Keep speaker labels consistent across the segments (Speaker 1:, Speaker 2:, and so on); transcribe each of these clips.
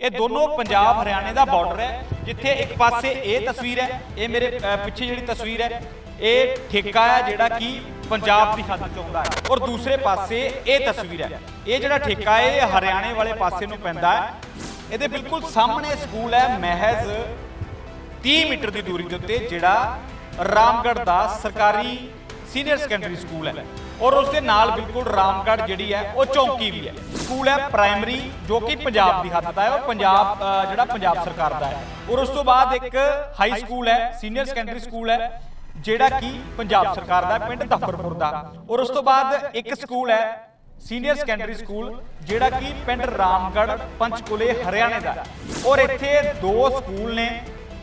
Speaker 1: ਇਹ ਦੋਨੋਂ ਪੰਜਾਬ ਹਰਿਆਣੇ ਦਾ ਬਾਰਡਰ ਹੈ, ਜਿੱਥੇ ਇੱਕ ਪਾਸੇ ਇਹ ਤਸਵੀਰ ਹੈ, ਇਹ ਮੇਰੇ ਪਿੱਛੇ ਜਿਹੜੀ ਤਸਵੀਰ ਹੈ, ਇਹ ਠੇਕਾ ਹੈ ਜਿਹੜਾ ਕਿ ਪੰਜਾਬ ਦੀ ਹੱਦ ਚ ਆਉਂਦਾ ਹੈ। ਔਰ ਦੂਸਰੇ ਪਾਸੇ ਇਹ ਤਸਵੀਰ ਹੈ, ਇਹ ਜਿਹੜਾ ਠੇਕਾ ਹੈ, ਇਹ ਹਰਿਆਣੇ ਵਾਲੇ ਪਾਸੇ ਨੂੰ ਪੈਂਦਾ ਹੈ। ਇਹਦੇ ਬਿਲਕੁਲ ਸਾਹਮਣੇ ਸਕੂਲ ਹੈ, ਮਹਿਜ਼ 30 ਮੀਟਰ ਦੀ ਦੂਰੀ ਦੇ ਉੱਤੇ, ਜਿਹੜਾ ਰਾਮਗੜ੍ਹ ਦਾ ਸਰਕਾਰੀ ਸੀਨੀਅਰ ਸੈਕੰਡਰੀ ਸਕੂਲ ਹੈ। ਔਰ ਉਸ ਦੇ ਨਾਲ ਬਿਲਕੁਲ ਰਾਮਗੜ੍ਹ ਜਿਹੜੀ ਹੈ, ਉਹ ਚੌਂਕੀ ਵੀ ਹੈ। ਸਕੂਲ ਹੈ ਪ੍ਰਾਇਮਰੀ ਜੋ ਕਿ ਪੰਜਾਬ ਦੀ ਹੱਦ ਦਾ ਹੈ ਔਰ ਪੰਜਾਬ ਜਿਹੜਾ ਪੰਜਾਬ ਸਰਕਾਰ ਦਾ ਹੈ। ਔਰ ਉਸ ਤੋਂ ਬਾਅਦ ਇੱਕ ਹਾਈ ਸਕੂਲ ਹੈ ਸੀਨੀਅਰ ਸੈਕੰਡਰੀ ਸਕੂਲ ਹੈ, ਜਿਹੜਾ ਕਿ ਪੰਜਾਬ ਸਰਕਾਰ ਦਾ ਪਿੰਡ ਦਫਰਪੁਰ ਦਾ। ਔਰ ਉਸ ਤੋਂ ਬਾਅਦ ਇੱਕ ਸਕੂਲ ਹੈ ਸੀਨੀਅਰ ਸੈਕੰਡਰੀ ਸਕੂਲ ਜਿਹੜਾ ਕਿ ਪਿੰਡ ਰਾਮਗੜ੍ਹ, ਪੰਚਕੁਲੇ, ਹਰਿਆਣੇ ਦਾ ਔਰ ਇੱਥੇ ਦੋ ਸਕੂਲ ਨੇ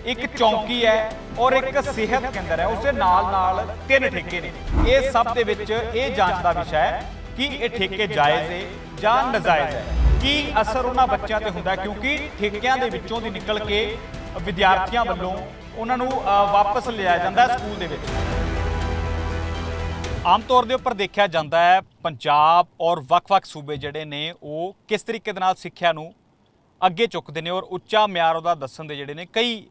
Speaker 1: ਇੱਕ ਚੌਂਕੀ ਹੈ ਔਰ ਇੱਕ ਸਿਹਤ ਕੇਂਦਰ ਹੈ ਉਸ ਨਾਲ ਨਾਲ ਤਿੰਨ ਠੇਕੇ ਨੇ। ਇਹ ਸਭ ਦੇ ਵਿੱਚ ਇਹ ਜਾਂਚ ਦਾ ਵਿਸ਼ਾ ਹੈ ਕਿ ਇਹ ਠੇਕੇ ਜਾਇਜ਼ ਹੈ ਜਾਂ ਨਜਾਇਜ਼ ਹੈ। ਕੀ ਅਸਰ ਉਹਨਾਂ ਬੱਚਿਆਂ ਤੇ ਹੁੰਦਾ ਕਿਉਂਕਿ ਠੇਕਿਆਂ ਦੇ ਵਿੱਚੋਂ ਦੀ ਨਿਕਲ ਕੇ ਵਿਦਿਆਰਥੀਆਂ ਵੱਲੋਂ ਉਹਨਾਂ ਨੂੰ ਅ, ਵਾਪਸ ਲਿਆਇਆ ਜਾਂਦਾ ਸਕੂਲ ਦੇ ਵਿੱਚ। ਆਮ ਤੌਰ ਦੇ ਉੱਪਰ ਦੇਖਿਆ ਜਾਂਦਾ ਹੈ ਪੰਜਾਬ ਔਰ ਵੱਖ-ਵੱਖ ਸੂਬੇ ਜਿਹੜੇ ਨੇ ਉਹ ਕਿਸ ਤਰੀਕੇ ਦੇ ਨਾਲ ਸਿੱਖਿਆ ਨੂੰ ਅੱਗੇ ਚੁੱਕਦੇ ਨੇ ਔਰ ਉੱਚਾ ਮਿਆਰ ਉਹਦਾ ਦੱਸਣ ਦੇ ਜਿਹੜੇ ਨੇ, ਕਈ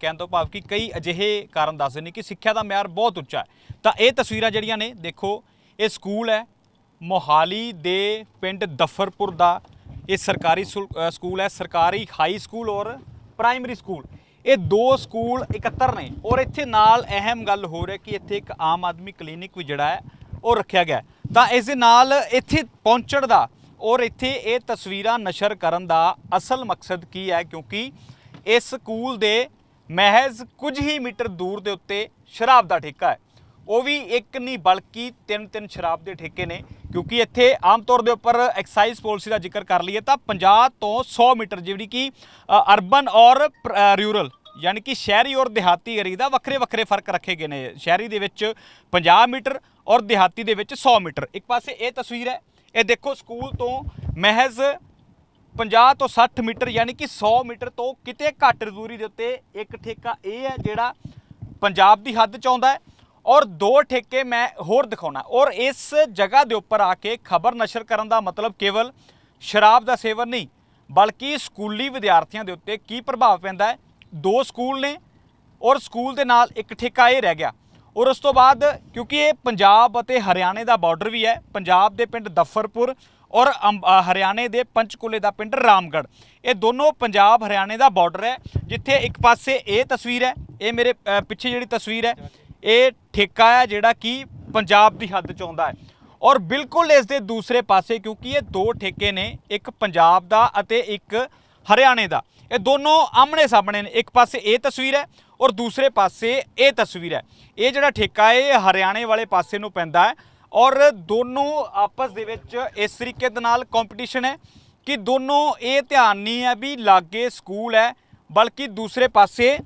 Speaker 1: ਕਹਿਣ ਤੋਂ ਭਾਵ ਕਿ ਕਈ ਅਜਿਹੇ ਕਾਰਨ ਦੱਸਦੇ ਨੇ ਕਿ ਸਿੱਖਿਆ ਦਾ ਮਿਆਰ ਬਹੁਤ ਉੱਚਾ ਹੈ। ਤਾਂ ਇਹ ਤਸਵੀਰਾਂ ਜਿਹੜੀਆਂ ਨੇ, ਦੇਖੋ, ਇਹ ਸਕੂਲ ਹੈ, ਮੋਹਾਲੀ ਦੇ ਪਿੰਡ ਦਫਰਪੁਰ ਦਾ, ਇਹ ਸਰਕਾਰੀ ਸੁਲ- ਸਕੂਲ ਹੈ, ਸਰਕਾਰੀ ਹਾਈ ਸਕੂਲ ਔਰ ਪ੍ਰਾਇਮਰੀ ਸਕੂਲ। ਇਹ ਦੋ ਸਕੂਲ ਇਕੱਤਰ ਨੇ ਔਰ ਇੱਥੇ ਨਾਲ ਅਹਿਮ ਗੱਲ ਹੋ ਰਹੀ ਹੈ ਕਿ ਇੱਥੇ ਇੱਕ ਆਮ ਆਦਮੀ ਕਲੀਨਿਕ ਵੀ ਜਿਹੜਾ ਹੈ, ਉਹ ਰੱਖਿਆ ਗਿਆ ਤਾਂ ਇਸ ਦੇ ਨਾਲ ਇੱਥੇ ਪਹੁੰਚਣ ਦਾ ਔਰ ਇੱਥੇ ਇਹ ਤਸਵੀਰਾਂ ਨਸ਼ਰ ਕਰਨ ਦਾ ਅਸਲ ਮਕਸਦ ਕੀ ਹੈ? ਕਿਉਂਕਿ ਇਸ ਸਕੂਲ ਦੇ ਮਹਿਜ਼ ਕੁਝ ਹੀ ਮੀਟਰ ਦੂਰ ਦੇ ਉੱਤੇ ਸ਼ਰਾਬ ਦਾ ਠੇਕਾ ਹੈ। ਉਹ ਵੀ ਇੱਕ ਨਹੀਂ ਬਲਕਿ ਤਿੰਨ ਤਿੰਨ ਸ਼ਰਾਬ ਦੇ ਠੇਕੇ ਨੇ। ਕਿਉਂਕਿ ਇੱਥੇ ਆਮ ਤੌਰ ਦੇ ਉੱਪਰ ਐਕਸਾਈਜ਼ ਪਾਲਿਸੀ ਦਾ ਜ਼ਿਕਰ ਕਰ ਲਈਏ ਤਾਂ 50 ਤੋਂ 100 ਮੀਟਰ ਜਿਹੜੀ ਕਿ ਅਰਬਨ ਔਰ ਰੂਰਲ ਯਾਨੀ ਕਿ ਸ਼ਹਿਰੀ ਔਰ ਦਿਹਾਤੀ ਏਰੀਆ ਦਾ ਵੱਖਰੇ ਵੱਖਰੇ ਫ਼ਰਕ ਰੱਖੇ ਗਏ ਨੇ। ਸ਼ਹਿਰੀ ਦੇ ਵਿੱਚ 50 ਮੀਟਰ ਔਰ ਦਿਹਾਤੀ ਦੇ ਵਿੱਚ 100 ਮੀਟਰ। ਇੱਕ ਪਾਸੇ ਇਹ ਤਸਵੀਰ ਹੈ ਇਹ ਦੇਖੋ ਸਕੂਲ ਤੋਂ ਮਹਿਜ਼ 50 ਤੋਂ 60 ਮੀਟਰ ਯਾਨੀ ਕਿ 100 ਮੀਟਰ ਤੋਂ ਕਿਤੇ ਘੱਟ ਦੂਰੀ ਦੇ ਉੱਤੇ ਇੱਕ ਠੇਕਾ ਇਹ ਹੈ ਜਿਹੜਾ ਪੰਜਾਬ ਦੀ ਹੱਦ ਚ ਆਉਂਦਾ ਹੈ ਔਰ ਦੋ ਠੇਕੇ ਮੈਂ ਹੋਰ ਦਿਖਾਉਣਾ। ਔਰ ਇਸ ਜਗ੍ਹਾ ਦੇ ਉੱਪਰ ਆ ਕੇ ਖਬਰ ਨਸ਼ਰ ਕਰਨ ਦਾ ਮਤਲਬ ਕੇਵਲ ਸ਼ਰਾਬ ਦਾ ਸੇਵਨ ਨਹੀਂ, ਬਲਕਿ ਸਕੂਲੀ ਵਿਦਿਆਰਥੀਆਂ ਦੇ ਉੱਤੇ ਕੀ ਪ੍ਰਭਾਵ ਪੈਂਦਾ ਹੈ? ਦੋ ਸਕੂਲ ਨੇ ਔਰ ਸਕੂਲ ਦੇ ਨਾਲ ਇੱਕ ਠੇਕਾ ਇਹ ਰਹਿ ਗਿਆ। ਔਰ ਉਸ ਤੋਂ ਬਾਅਦ ਕਿਉਂਕਿ ਇਹ ਪੰਜਾਬ ਅਤੇ ਹਰਿਆਣੇ ਦਾ ਬਾਰਡਰ ਵੀ ਹੈ, ਪੰਜਾਬ ਦੇ ਪਿੰਡ ਦਫਰਪੁਰ ਔਰ ਅੰਬ- ਹਰਿਆਣੇ ਦੇ ਪੰਚਕੂਲੇ ਦਾ ਪਿੰਡ ਰਾਮਗੜ੍ਹ। ਇਹ ਦੋਨੋਂ ਪੰਜਾਬ ਹਰਿਆਣੇ ਦਾ ਬਾਰਡਰ ਹੈ, ਜਿੱਥੇ ਇੱਕ ਪਾਸੇ ਇਹ ਤਸਵੀਰ ਹੈ, ਇਹ ਮੇਰੇ ਪਿੱਛੇ ਜਿਹੜੀ ਤਸਵੀਰ ਹੈ, ਇਹ ਠੇਕਾ ਹੈ ਜਿਹੜਾ ਕਿ ਪੰਜਾਬ ਦੀ ਹੱਦ ਚ ਆਉਂਦਾ ਹੈ। ਔਰ ਬਿਲਕੁਲ ਇਸ ਦੇ ਦੂਸਰੇ ਪਾਸੇ ਕਿਉਂਕਿ ਇਹ ਦੋ ਠੇਕੇ ਨੇ, ਇੱਕ ਪੰਜਾਬ ਦਾ ਅਤੇ ਇੱਕ ਹਰਿਆਣੇ ਦਾ। ਇਹ ਦੋਨੋਂ ਆਮਣੇ ਸਾਹਮਣੇ ਨੇ। ਇੱਕ ਪਾਸੇ ਇਹ ਤਸਵੀਰ ਹੈ ਔਰ ਦੂਸਰੇ ਪਾਸੇ ਇਹ ਤਸਵੀਰ ਹੈ। ਇਹ ਜਿਹੜਾ ਠੇਕਾ ਹੈ, ਇਹ ਹਰਿਆਣੇ ਵਾਲੇ ਪਾਸੇ ਨੂੰ ਪੈਂਦਾ ਹੈ ਔਰ ਦੋਨੋਂ ਆਪਸ ਦੇ ਵਿੱਚ ਇਸ ਤਰੀਕੇ ਦੇ ਨਾਲ ਕੰਪੀਟੀਸ਼ਨ ਹੈ ਕਿ ਦੋਨੋਂ ਇਹ ਧਿਆਨ ਨਹੀਂ ਹੈ ਵੀ ਲਾਗੇ ਸਕੂਲ ਹੈ, ਬਲਕਿ ਦੂਸਰੇ ਪਾਸੇ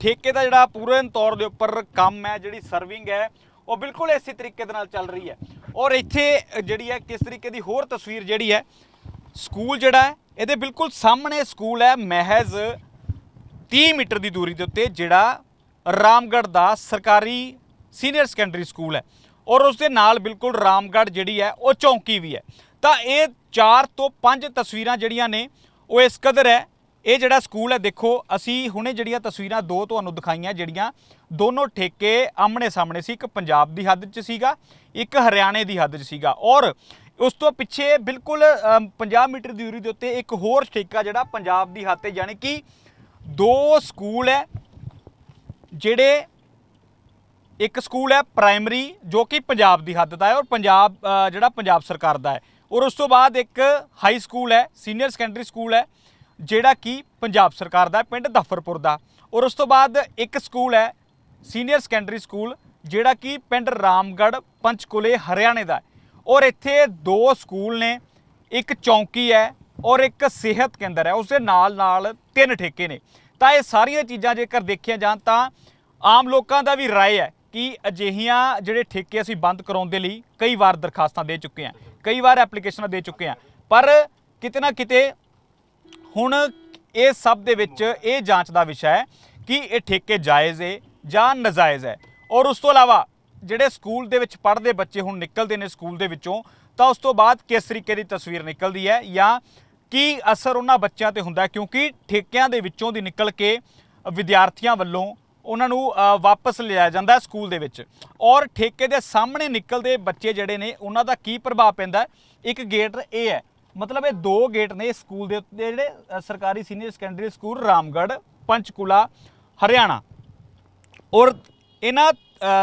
Speaker 1: ਠੇਕੇ ਦਾ ਜਿਹੜਾ ਪੂਰਨ ਤੌਰ ਦੇ ਉੱਪਰ ਕੰਮ ਹੈ, ਜਿਹੜੀ ਸਰਵਿੰਗ ਹੈ, ਉਹ ਬਿਲਕੁਲ ਇਸੇ ਤਰੀਕੇ ਦੇ ਨਾਲ ਚੱਲ ਰਹੀ ਹੈ। ਔਰ ਇੱਥੇ ਜਿਹੜੀ ਹੈ, ਕਿਸ ਤਰੀਕੇ ਦੀ ਹੋਰ ਤਸਵੀਰ ਜਿਹੜੀ ਹੈ, ਸਕੂਲ ਜਿਹੜਾ ਹੈ, ਇਹਦੇ ਬਿਲਕੁਲ ਸਾਹਮਣੇ ਸਕੂਲ ਹੈ, ਮਹਿਜ਼ 30 ਮੀਟਰ ਦੀ ਦੂਰੀ ਦੇ ਉੱਤੇ ਜਿਹੜਾ ਰਾਮਗੜ੍ਹ ਦਾ ਸਰਕਾਰੀ ਸੀਨੀਅਰ ਸੈਕੰਡਰੀ ਸਕੂਲ ਹੈ ਔਰ ਉਸ ਦੇ ਨਾਲ ਬਿਲਕੁਲ ਰਾਮਗੜ੍ਹ ਜਿਹੜੀ ਹੈ ਉਹ ਚੌਂਕੀ ਵੀ ਹੈ। ਤਾਂ ਇਹ 4 ਤੋਂ 5 ਤਸਵੀਰਾਂ ਜਿਹੜੀਆਂ ਨੇ ਉਹ ਇਸ ਕਦਰ ਹੈ। ਇਹ ਜਿਹੜਾ ਸਕੂਲ ਹੈ ਦੇਖੋ ਅਸੀਂ ਹੁਣੇ ਜਿਹੜੀਆਂ ਤਸਵੀਰਾਂ ਦੋ ਤੁਹਾਨੂੰ ਦਿਖਾਈਆਂ ਜਿਹੜੀਆਂ ਦੋਨੋਂ ਠੇਕੇ ਆਮਣੇ ਸਾਹਮਣੇ ਸੀ। ਇੱਕ ਪੰਜਾਬ ਦੀ ਹੱਦ 'ਚ ਸੀਗਾ ਇੱਕ ਹਰਿਆਣੇ ਦੀ ਹੱਦ 'ਚ ਸੀਗਾ। ਔਰ ਉਸ ਤੋਂ ਪਿੱਛੇ ਬਿਲਕੁਲ ਅਮ, 50 ਮੀਟਰ ਦੀ ਦੂਰੀ ਦੇ ਉੱਤੇ ਇੱਕ ਹੋਰ ਠੇਕਾ ਜਿਹੜਾ ਪੰਜਾਬ ਦੀ ਹੱਦ ਤੇ ਯਾਨੀ ਕਿ ਦੋ ਸਕੂਲ ਹੈ, ਜਿਹੜੇ ਇੱਕ ਸਕੂਲ ਹੈ ਪ੍ਰਾਇਮਰੀ ਜੋ ਕਿ ਪੰਜਾਬ ਦੀ ਹੱਦ ਦਾ ਹੈ ਔਰ ਪੰਜਾਬ ਜਿਹੜਾ ਪੰਜਾਬ ਸਰਕਾਰ ਦਾ ਹੈ। ਔਰ ਉਸ ਤੋਂ ਬਾਅਦ ਇੱਕ ਹਾਈ ਸਕੂਲ ਹੈ ਸੀਨੀਅਰ ਸੈਕੰਡਰੀ ਸਕੂਲ ਹੈ, ਜਿਹੜਾ ਕਿ ਪੰਜਾਬ ਸਰਕਾਰ ਦਾ ਪਿੰਡ ਦਫਰਪੁਰ ਦਾ। ਔਰ ਉਸ ਤੋਂ ਬਾਅਦ ਇੱਕ ਸਕੂਲ ਹੈ ਸੀਨੀਅਰ ਸੈਕੰਡਰੀ ਸਕੂਲ ਜਿਹੜਾ ਕਿ ਪਿੰਡ ਰਾਮਗੜ੍ਹ, ਪੰਚਕੁਲੇ, ਹਰਿਆਣੇ ਦਾ ਔਰ ਇੱਥੇ ਦੋ ਸਕੂਲ ਨੇ, ਇੱਕ ਚੌਂਕੀ ਹੈ ਔਰ ਇੱਕ ਸਿਹਤ ਕੇਂਦਰ ਹੈ ਉਸ ਦੇ ਨਾਲ ਨਾਲ ਤਿੰਨ ਠੇਕੇ ਨੇ। ਤਾਂ ਇਹ ਸਾਰੀਆਂ ਚੀਜ਼ਾਂ ਜੇਕਰ ਦੇਖੀਆਂ ਜਾਣ ਤਾਂ ਆਮ ਲੋਕਾਂ ਦਾ ਵੀ ਰਾਏ ਹੈ ਕਿ ਅਜਿਹੀਆਂ ਜਿਹੜੇ ਠੇਕੇ ਅਸੀਂ ਬੰਦ ਕਰਾਉਣ ਦੇ ਲਈ ਕਈ ਵਾਰ ਦਰਖਾਸਤਾਂ ਦੇ ਚੁੱਕੇ ਹਾਂ, ਕਈ ਵਾਰ ਐਪਲੀਕੇਸ਼ਨਾਂ ਦੇ ਚੁੱਕੇ ਹਾਂ। ਪਰ ਕਿਤੇ ਨਾ ਕਿਤੇ ਹੁਣ ਇਹ ਸਭ ਦੇ ਵਿੱਚ ਇਹ ਜਾਂਚ ਦਾ ਵਿਸ਼ਾ ਹੈ ਕਿ ਇਹ ਠੇਕੇ ਜਾਇਜ਼ ਹੈ ਜਾਂ ਨਜਾਇਜ਼ ਹੈ। ਔਰ ਉਸ ਤੋਂ ਇਲਾਵਾ ਜਿਹੜੇ ਸਕੂਲ ਦੇ ਵਿੱਚ ਪੜ੍ਹਦੇ ਬੱਚੇ ਹੁਣ ਨਿਕਲਦੇ ਨੇ ਸਕੂਲ ਦੇ ਵਿੱਚੋਂ, ਤਾਂ ਉਸ ਤੋਂ ਬਾਅਦ ਕਿਸ ਤਰੀਕੇ ਦੀ ਤਸਵੀਰ ਨਿਕਲਦੀ ਹੈ ਜਾਂ ਕੀ ਅਸਰ ਉਹਨਾਂ ਬੱਚਿਆਂ ਤੇ ਹੁੰਦਾ ਕਿਉਂਕਿ ਠੇਕਿਆਂ ਦੇ ਵਿੱਚੋਂ ਦੀ ਨਿਕਲ ਕੇ ਵਿਦਿਆਰਥੀਆਂ ਵੱਲੋਂ ਉਹਨਾਂ ਨੂੰ ਵਾਪਸ ਲਿਆਇਆ ਜਾਂਦਾ ਸਕੂਲ ਦੇ ਵਿੱਚ। ਔਰ ਠੇਕੇ ਦੇ ਸਾਹਮਣੇ ਨਿਕਲਦੇ ਬੱਚੇ ਜਿਹੜੇ ਨੇ, ਉਹਨਾਂ ਦਾ ਕੀ ਪ੍ਰਭਾਵ ਪੈਂਦਾ ਇੱਕ ਗੇਟ ਇਹ ਹੈ, ਮਤਲਬ ਇਹ ਦੋ ਗੇਟ ਨੇ ਸਕੂਲ ਦੇ ਉੱਤੇ ਜਿਹੜੇ ਸਰਕਾਰੀ senior secondary school Ramgarh, Panchkula, Haryana. ਔਰ ਇਹਨਾਂ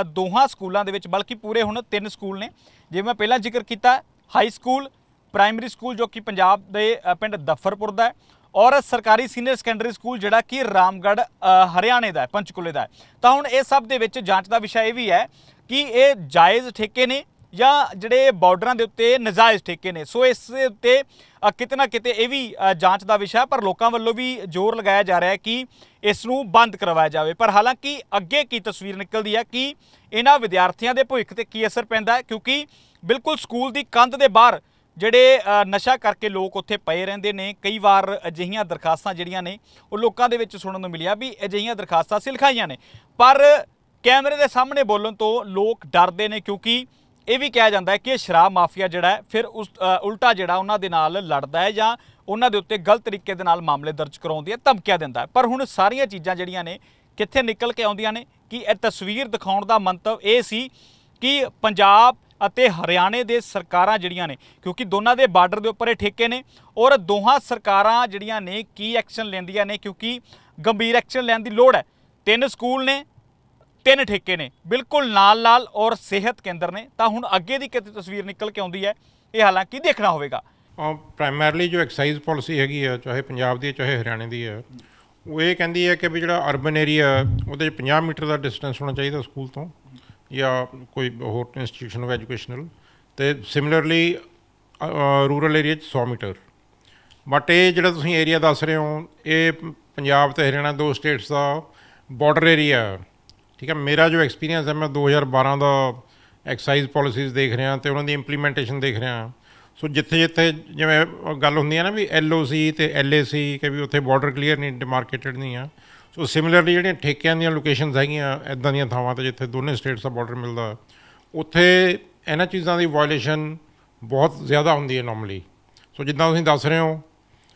Speaker 1: ਦੋਹਾਂ ਸਕੂਲਾਂ ਦੇ ਵਿੱਚ, ਬਲਕਿ ਪੂਰੇ ਹੁਣ ਤਿੰਨ ਸਕੂਲ ਨੇ, ਜਿਵੇਂ ਮੈਂ ਪਹਿਲਾਂ ਜ਼ਿਕਰ ਕੀਤਾ, ਹਾਈ ਸਕੂਲ ਪ੍ਰਾਇਮਰੀ ਸਕੂਲ ਜੋ ਕਿ ਪੰਜਾਬ ਦੇ ਪਿੰਡ ਦਫਰਪੁਰ ਦਾ ਹੈ ਔਰ ਸਰਕਾਰੀ ਸੀਨੀਅਰ ਸੈਕੰਡਰੀ ਸਕੂਲ ਜਿਹੜਾ ਕਿ ਰਾਮਗੜ੍ਹ ਹਰਿਆਣੇ ਦਾ ਹੈ ਪੰਚਕੂਲੇ ਦਾ ਹੈ। ਤਾਂ ਹੁਣ ਇਹ ਸਭ ਦੇ ਵਿੱਚ ਜਾਂਚ ਦਾ ਵਿਸ਼ਾ ਇਹ ਵੀ ਹੈ ਕਿ ਇਹ ਜਾਇਜ਼ ਠੇਕੇ ਨੇ ਜਾਂ ਜਿਹੜੇ ਬਾਰਡਰਾਂ ਦੇ ਉੱਤੇ ਨਜਾਇਜ਼ ਠੇਕੇ ਨੇ। ਸੋ ਇਸ ਦੇ ਉੱਤੇ ਕਿਤੇ ਨਾ ਕਿਤੇ ਇਹ ਵੀ ਜਾਂਚ ਦਾ ਵਿਸ਼ਾ ਹੈ, ਪਰ ਲੋਕਾਂ ਵੱਲੋਂ ਵੀ ਜ਼ੋਰ ਲਗਾਇਆ ਜਾ ਰਿਹਾ ਹੈ ਕਿ ਇਸ ਨੂੰ ਬੰਦ ਕਰਵਾਇਆ ਜਾਵੇ। ਪਰ ਹਾਲਾਂਕਿ ਅੱਗੇ ਕੀ ਤਸਵੀਰ ਨਿਕਲਦੀ ਹੈ ਕਿ ਇਹਨਾਂ ਵਿਦਿਆਰਥੀਆਂ ਦੇ ਭਵਿੱਖ ਤੇ ਕੀ ਅਸਰ ਪੈਂਦਾ ਹੈ ਕਿਉਂਕਿ ਬਿਲਕੁਲ ਸਕੂਲ ਦੀ ਕੰਧ ਦੇ ਬਾਹਰ ਜਿਹੜੇ ਨਸ਼ਾ ਕਰਕੇ ਲੋਕ ਉੱਥੇ ਪਏ ਰਹਿੰਦੇ ਨੇ, ਕਈ ਵਾਰ ਅਜਿਹੀਆਂ ਦਰਖਾਸਤਾਂ ਜਿਹੜੀਆਂ ਨੇ, ਉਹ ਲੋਕਾਂ ਦੇ ਵਿੱਚ ਸੁਣਨ ਨੂੰ ਮਿਲਿਆ ਵੀ ਅਜਿਹੀਆਂ ਦਰਖਾਸਤਾਂ ਸਿਲਖਾਈਆਂ ਨੇ। ਪਰ ਕੈਮਰੇ ਦੇ ਸਾਹਮਣੇ ਬੋਲਣ ਤੋਂ ਲੋਕ ਡਰਦੇ ਨੇ ਕਿਉਂਕਿ ਇਹ ਵੀ ਕਿਹਾ ਜਾਂਦਾ ਹੈ ਕਿ ਸ਼ਰਾਬ ਮਾਫੀਆ ਜਿਹੜਾ ਫਿਰ ਉਸ ਉਲਟਾ ਜਿਹੜਾ ਉਹਨਾਂ ਦੇ ਨਾਲ ਲੜਦਾ ਹੈ ਜਾਂ ਉਹਨਾਂ ਦੇ ਉੱਤੇ ਗਲਤ ਤਰੀਕੇ ਦੇ ਨਾਲ ਮਾਮਲੇ ਦਰਜ ਕਰਾਉਂਦੀ ਹੈ, ਧਮਕੀਆਂ ਦਿੰਦਾ ਹੈ। ਪਰ ਹੁਣ ਸਾਰੀਆਂ ਚੀਜ਼ਾਂ ਜਿਹੜੀਆਂ ਨੇ, ਕਿੱਥੇ ਨਿਕਲ ਕੇ ਆਉਂਦੀਆਂ ਨੇ, ਕਿ ਇਹ ਤਸਵੀਰ ਦਿਖਾਉਣ ਦਾ ਮੰਤਵ ਇਹ ਸੀ ਕਿ ਪੰਜਾਬ ਅਤੇ ਹਰਿਆਣੇ ਦੇ ਸਰਕਾਰਾਂ ਜਿਹੜੀਆਂ ਨੇ, ਕਿਉਂਕਿ ਦੋਨਾਂ ਦੇ ਬਾਰਡਰ ਦੇ ਉੱਪਰ ਇਹ ਠੇਕੇ ਨੇ ਔਰ ਦੋਹਾਂ ਸਰਕਾਰਾਂ ਜਿਹੜੀਆਂ ਨੇ ਕੀ ਐਕਸ਼ਨ ਲੈਂਦੀਆਂ ਨੇ, ਕਿਉਂਕਿ ਗੰਭੀਰ ਐਕਸ਼ਨ ਲੈਣ ਦੀ ਲੋੜ ਹੈ। ਤਿੰਨ ਸਕੂਲ ਨੇ, ਤਿੰਨ ਠੇਕੇ ਨੇ, ਬਿਲਕੁਲ ਨਾਲ ਨਾਲ ਔਰ ਸਿਹਤ ਕੇਂਦਰ ਨੇ। ਤਾਂ ਹੁਣ ਅੱਗੇ ਦੀ ਕਿਤੇ ਤਸਵੀਰ ਨਿਕਲ ਕੇ ਆਉਂਦੀ ਹੈ, ਇਹ ਹਾਲਾਂਕਿ ਦੇਖਣਾ ਹੋਵੇਗਾ।
Speaker 2: ਪ੍ਰਾਇਮਰਲੀ ਜੋ ਐਕਸਾਈਜ਼ ਪਾਲਿਸੀ ਹੈਗੀ ਆ, ਚਾਹੇ ਪੰਜਾਬ ਦੀ ਹੈ, ਚਾਹੇ ਹਰਿਆਣੇ ਦੀ ਹੈ, ਉਹ ਇਹ ਕਹਿੰਦੀ ਹੈ ਕਿ ਵੀ ਜਿਹੜਾ ਅਰਬਨ ਏਰੀਆ ਉਹਦੇ 'ਚ 50 ਮੀਟਰ ਦਾ ਡਿਸਟੈਂਸ ਹੋਣਾ ਚਾਹੀਦਾ ਸਕੂਲ ਤੋਂ। ਜਾਂ ਕੋਈ ਹੋਰ ਇੰਸਟੀਟਿਊਸ਼ਨ ਆਫ ਐਜੂਕੇਸ਼ਨਲ ਤੇ ਸਿਮਿਲਰਲੀ ਰੂਰਲ ਏਰੀਆ 'ਚ 100 ਮੀਟਰ। ਬਟ ਇਹ ਜਿਹੜਾ ਤੁਸੀਂ ਏਰੀਆ ਦੱਸ ਰਹੇ ਹੋ, ਇਹ ਪੰਜਾਬ ਤੇ ਹਰਿਆਣਾ ਦੋ ਸਟੇਟਸ ਦਾ ਬਾਰਡਰ ਏਰੀਆ ਠੀਕ ਹੈ, ਮੇਰਾ ਜੋ ਐਕਸਪੀਰੀਅੰਸ ਹੈ, ਮੈਂ 2012 ਦਾ ਐਕਸਾਈਜ਼ ਪਾਲਿਸੀਜ਼ ਦੇਖ ਰਿਹਾ ਤੇ ਉਹਨਾਂ ਦੀ ਇੰਪਲੀਮੈਂਟੇਸ਼ਨ ਦੇਖ ਰਿਹਾ। ਸੋ ਜਿੱਥੇ ਜਿੱਥੇ ਜਿਵੇਂ ਗੱਲ ਹੁੰਦੀ ਹੈ ਨਾ ਵੀ ਐਲਓਸੀ ਤੇ ਐਲਏਸੀ ਕਿ ਵੀ ਉੱਥੇ ਬਾਰਡਰ ਕਲੀਅਰ ਨਹੀਂ ਡਿਮਾਰਕੇਟਡ ਨਹੀਂ ਆ। ਸੋ ਸਿਮਿਲਰਲੀ ਜਿਹੜੀਆਂ ਠੇਕਿਆਂ ਦੀਆਂ ਲੋਕੇਸ਼ਨਸ ਹੈਗੀਆਂ ਇਦਾਂ ਦੀਆਂ ਥਾਵਾਂ ਤੇ ਜਿੱਥੇ ਦੋਨੇ ਸਟੇਟਸ ਦਾ ਬਾਰਡਰ ਮਿਲਦਾ, ਉੱਥੇ ਇਹਨਾਂ ਚੀਜ਼ਾਂ ਦੀ ਵਾਇਲੇਸ਼ਨ ਬਹੁਤ ਜ਼ਿਆਦਾ ਹੁੰਦੀ ਹੈ ਨਾਰਮਲੀ ਸੋ ਜਿੱਦਾਂ ਤੁਸੀਂ ਦੱਸ ਰਹੇ ਹੋ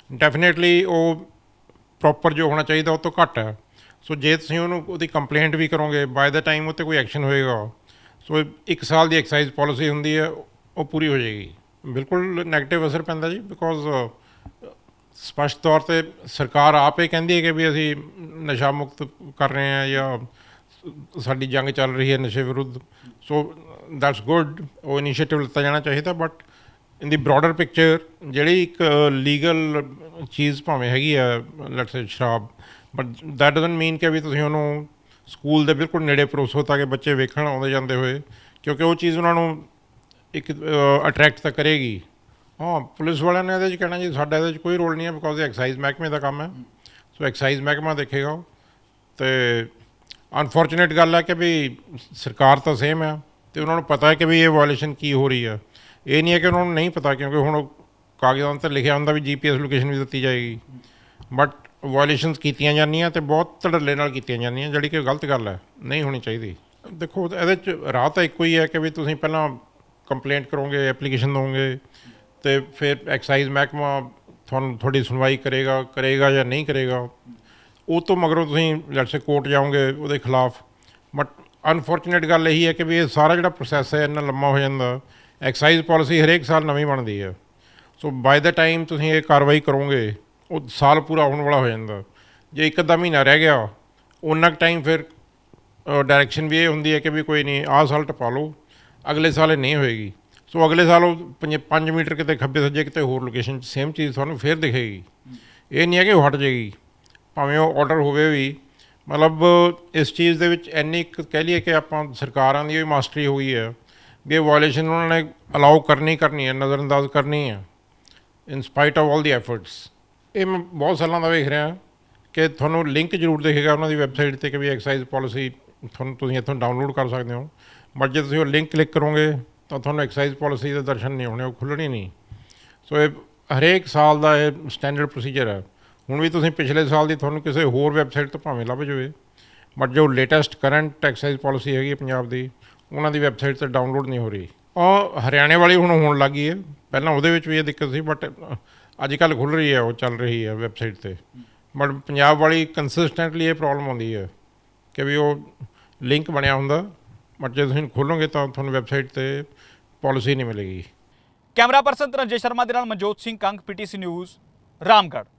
Speaker 2: ਡੈਫੀਨੇਟਲੀ ਉਹ ਪ੍ਰੋਪਰ ਜੋ ਹੋਣਾ ਚਾਹੀਦਾ ਉਹ ਤੋਂ ਘੱਟ ਹੈ। ਸੋ ਜੇ ਤੁਸੀਂ ਉਹਨੂੰ, ਉਹਦੀ ਕੰਪਲੇਂਟ ਵੀ ਕਰੋਗੇ ਬਾਏ ਦਾ ਟਾਈਮ ਉੱਤੇ ਕੋਈ ਐਕਸ਼ਨ ਹੋਏਗਾ ਸੋ ਇੱਕ ਸਾਲ ਦੀ ਐਕਸਾਈਜ਼ ਪਾਲਿਸੀ ਹੁੰਦੀ ਹੈ, ਉਹ ਪੂਰੀ ਹੋ ਜਾਏਗੀ। ਬਿਲਕੁਲ ਨੈਗੇਟਿਵ ਅਸਰ ਪੈਂਦਾ ਜੀ ਬਿਕੋਜ਼ ਸਪਸ਼ਟ ਤੌਰ ਤੇ ਸਰਕਾਰ ਆਪੇ ਕਹਿੰਦੀ ਹੈ ਕਿ ਵੀ ਅਸੀਂ ਨਸ਼ਾ ਮੁਕਤ ਕਰ ਰਹੇ ਹਾਂ ਜਾਂ ਸਾਡੀ ਜੰਗ ਚੱਲ ਰਹੀ ਹੈ ਨਸ਼ੇ ਵਿਰੁੱਧ। ਸੋ ਦੈਟਸ ਗੁੱਡ ਉਹ ਇਨੀਸ਼ੀਏਟਿਵ ਲਿੱਤਾ ਜਾਣਾ ਚਾਹੀਦਾ ਬਟ ਇਨ ਦੀ ਬ੍ਰੋਡਰ ਪਿਕਚਰ ਜਿਹੜੀ ਇੱਕ ਲੀਗਲ ਚੀਜ਼ ਭਾਵੇਂ ਹੈਗੀ ਆ ਲੈਟਸ ਸੇ ਸ਼ਰਾਬ ਬਟ ਦੈਟ ਡਸਨਟ ਮੀਨ ਕਿ ਵੀ ਤੁਸੀਂ ਉਹਨੂੰ ਸਕੂਲ ਦੇ ਬਿਲਕੁਲ ਨੇੜੇ ਪਰੋਸੋ ਤਾਂ ਕਿ ਬੱਚੇ ਵੇਖਣ, ਆਉਂਦੇ ਜਾਂਦੇ ਹੋਏ, ਕਿਉਂਕਿ ਉਹ ਚੀਜ਼ ਉਹਨਾਂ ਨੂੰ ਇੱਕ ਅਟਰੈਕਟ ਤਾਂ ਕਰੇਗੀ। ਹਾਂ, ਪੁਲਿਸ ਵਾਲਿਆਂ ਨੇ ਇਹਦੇ 'ਚ ਕਹਿਣਾ ਜੀ, ਸਾਡਾ ਇਹਦੇ 'ਚ ਕੋਈ ਰੋਲ ਨਹੀਂ ਹੈ ਬਿਕੋਜ਼ ਇਹ ਐਕਸਾਈਜ਼ ਮਹਿਕਮੇ ਦਾ ਕੰਮ ਹੈ। ਸੋ ਐਕਸਾਈਜ਼ ਮਹਿਕਮਾ ਦੇਖੇਗਾ ਉਹ। ਤੇ ਅਨਫੋਰਚੂਨੇਟ ਗੱਲ ਹੈ ਕਿ ਵੀ ਸਰਕਾਰ ਤਾਂ ਸੇਮ ਹੈ ਤੇ ਉਹਨਾਂ ਨੂੰ ਪਤਾ ਹੈ ਕਿ ਵੀ ਇਹ ਵਾਇਲੇਸ਼ਨ ਕੀ ਹੋ ਰਹੀ ਹੈ। ਇਹ ਨਹੀਂ ਹੈ ਕਿ ਉਹਨਾਂ ਨੂੰ ਨਹੀਂ ਪਤਾ, ਕਿਉਂਕਿ ਹੁਣ ਉਹ ਕਾਗਜ਼ਾਂ ਤੇ ਲਿਖਿਆ ਹੁੰਦਾ ਵੀ ਜੀਪੀਐਸ ਲੋਕੇਸ਼ਨ ਵੀ ਦਿੱਤੀ ਜਾਏਗੀ। ਬਟ ਵਾਇਲੇਸ਼ਨਸ ਕੀਤੀਆਂ ਜਾਂਦੀਆਂ ਤੇ ਬਹੁਤ ਧੜੱਲੇ ਨਾਲ ਕੀਤੀਆਂ ਜਾਂਦੀਆਂ, ਜਿਹੜੀ ਕਿ ਗਲਤ ਗੱਲ ਹੈ, ਨਹੀਂ ਹੋਣੀ ਚਾਹੀਦੀ। ਦੇਖੋ, ਇਹਦੇ ਚ ਰਾਹ ਤਾਂ ਇੱਕੋ ਹੀ ਹੈ ਕਿ ਵੀ ਤੁਸੀਂ ਪਹਿਲਾਂ ਕੰਪਲੇਂਟ ਕਰੋਗੇ ਐਪਲੀਕੇਸ਼ਨ ਦੋਗੇ ਤੇ ਫਿਰ ਐਕਸਾਈਜ਼ ਮਹਿਕਮਾ ਤੁਹਾਨੂੰ ਤੁਹਾਡੀ ਸੁਣਵਾਈ ਕਰੇਗਾ ਕਰੇਗਾ ਜਾਂ ਨਹੀਂ ਕਰੇਗਾ, ਉਹ ਤੋਂ ਮਗਰੋਂ ਤੁਸੀਂ ਲੈਟਸ ਸੇ ਕੋਰਟ ਜਾਓਗੇ ਉਹਦੇ ਖਿਲਾਫ। ਬਟ ਅਨਫੋਰਚੂਨੇਟ ਗੱਲ ਇਹੀ ਹੈ ਕਿ ਵੀ ਇਹ ਸਾਰਾ ਜਿਹੜਾ ਪ੍ਰੋਸੈਸ ਹੈ, ਇੰਨਾ ਲੰਮਾ ਹੋ ਜਾਂਦਾ। ਐਕਸਾਈਜ਼ ਪਾਲਿਸੀ ਹਰੇਕ ਸਾਲ ਨਵੀਂ ਬਣਦੀ ਹੈ। ਸੋ ਬਾਈ ਦਾ ਟਾਈਮ ਤੁਸੀਂ ਇਹ ਕਾਰਵਾਈ ਕਰੋਗੇ, ਉਹ ਸਾਲ ਪੂਰਾ ਹੋਣ ਵਾਲਾ ਹੋ ਜਾਂਦਾ। ਜੇ ਇੱਕ ਅੱਧਾ ਮਹੀਨਾ ਰਹਿ ਗਿਆ ਉਹਨਾਂ ਟਾਈਮ ਫਿਰ ਡਾਇਰੈਕਸ਼ਨ ਵੀ ਇਹ ਹੁੰਦੀ ਹੈ ਕਿ ਵੀ ਕੋਈ ਨਹੀਂ, ਆਹ ਸਾਲ ਟਪਾ ਲਓ, ਅਗਲੇ ਸਾਲ ਇਹ ਨਹੀਂ ਹੋਏਗੀ। ਸੋ ਅਗਲੇ ਸਾਲ ਉਹ 5 ਮੀਟਰ ਕਿਤੇ ਖੱਬੇ ਸੱਜੇ ਕਿਤੇ ਹੋਰ ਲੋਕੇਸ਼ਨ 'ਚ ਸੇਮ ਚੀਜ਼ ਤੁਹਾਨੂੰ ਫਿਰ ਦਿਖੇਗੀ। ਇਹ ਨਹੀਂ ਹੈ ਕਿ ਉਹ ਹਟ ਜਾਏਗੀ। ਭਾਵੇਂ ਉਹ ਆਰਡਰ ਹੋਵੇ ਵੀ, ਮਤਲਬ ਇਸ ਚੀਜ਼ ਦੇ ਵਿੱਚ ਇੰਨੀ ਕੁ ਕਹਿ ਲਈਏ ਕਿ ਆਪਾਂ ਸਰਕਾਰਾਂ ਦੀ ਵੀ ਮਾਸਟਰੀ ਹੋਈ ਹੈ ਵੀ ਇਹ ਵਾਇਲੇਸ਼ਨ ਉਹਨਾਂ ਨੇ ਅਲਾਉ ਕਰਨੀ ਕਰਨੀ ਹੈ, ਨਜ਼ਰਅੰਦਾਜ਼ ਕਰਨੀ ਹੈ ਇਨ ਸਪਾਈਟ ਆਫ ਆਲ ਦੀ ਐਫਰਟਸ ਇਹ ਮੈਂ ਬਹੁਤ ਸਾਲਾਂ ਦਾ ਵੇਖ ਰਿਹਾ ਕਿ ਤੁਹਾਨੂੰ ਲਿੰਕ ਜ਼ਰੂਰ ਦਿਖੇਗਾ ਉਹਨਾਂ ਦੀ ਵੈਬਸਾਈਟ ਤੇ ਕਿ ਵੀ ਐਕਸਾਈਜ਼ ਪਾਲਿਸੀ ਤੁਹਾਨੂੰ ਤੁਸੀਂ ਇੱਥੋਂ ਡਾਊਨਲੋਡ ਕਰ ਸਕਦੇ ਹੋ। ਬਟ ਜੇ ਤੁਸੀਂ ਉਹ ਲਿੰਕ ਕਲਿੱਕ ਕਰੋਗੇ ਤਾਂ ਤੁਹਾਨੂੰ ਐਕਸਾਈਜ਼ ਪਾਲਿਸੀ ਦੇ ਦਰਸ਼ਨ ਨਹੀਂ ਹੋਣੇ, ਉਹ ਖੁੱਲਣੀ ਨਹੀਂ। ਸੋ ਇਹ ਹਰੇਕ ਸਾਲ ਦਾ ਇਹ ਸਟੈਂਡਰਡ ਪ੍ਰੋਸੀਜਰ ਹੈ। ਹੁਣ ਵੀ ਤੁਸੀਂ ਪਿਛਲੇ ਸਾਲ ਦੀ ਤੁਹਾਨੂੰ ਕਿਸੇ ਹੋਰ ਵੈਬਸਾਈਟ ਤੋਂ ਭਾਵੇਂ ਲੱਭ ਜਾਵੇ। ਬਟ ਜੋ ਲੇਟੈਸਟ ਕਰੰਟ ਐਕਸਾਈਜ਼ ਪਾਲਿਸੀ ਹੈਗੀ ਪੰਜਾਬ ਦੀ, ਉਹਨਾਂ ਦੀ ਵੈਬਸਾਈਟ ਤੇ ਡਾਊਨਲੋਡ ਨਹੀਂ ਹੋ ਰਹੀ। ਉਹ ਹਰਿਆਣੇ ਵਾਲੀ ਹੁਣ ਹੋਣ ਲੱਗੀ ਹੈ। ਪਹਿਲਾਂ ਉਹਦੇ ਵਿੱਚ ਵੀ ਇਹ ਦਿੱਕਤ ਸੀ ਬਟ ਅੱਜ ਕੱਲ ਖੁੱਲ ਰਹੀ ਹੈ, ਉਹ ਚੱਲ ਰਹੀ ਹੈ ਵੈਬਸਾਈਟ ਤੇ। ਬਟ ਪੰਜਾਬ ਵਾਲੀ ਕੰਸਿਸਟੈਂਟਲੀ ਇਹ ਪ੍ਰੋਬਲਮ ਆਉਂਦੀ ਹੈ ਕਿ ਵੀ ਉਹ ਲਿੰਕ ਬਣਿਆ ਹੁੰਦਾ। ਬਟ ਜੇ ਤੁਸੀਂ ਖੋਲੋਗੇ ਤਾਂ ਤੁਹਾਨੂੰ ਵੈਬਸਾਈਟ ਤੇ ਪਾਲਿਸੀ ਨਹੀਂ ਮਿਲੇਗੀ।
Speaker 1: ਕੈਮਰਾ ਪਰਸਨ ਰਣਜੀਤ ਸ਼ਰਮਾ ਦੇ ਨਾਲ ਮਨਜੋਤ ਸਿੰਘ ਕੰਗ, ਪੀਟੀਸੀ ਨਿਊਜ਼, ਰਾਮਗੜ੍ਹ।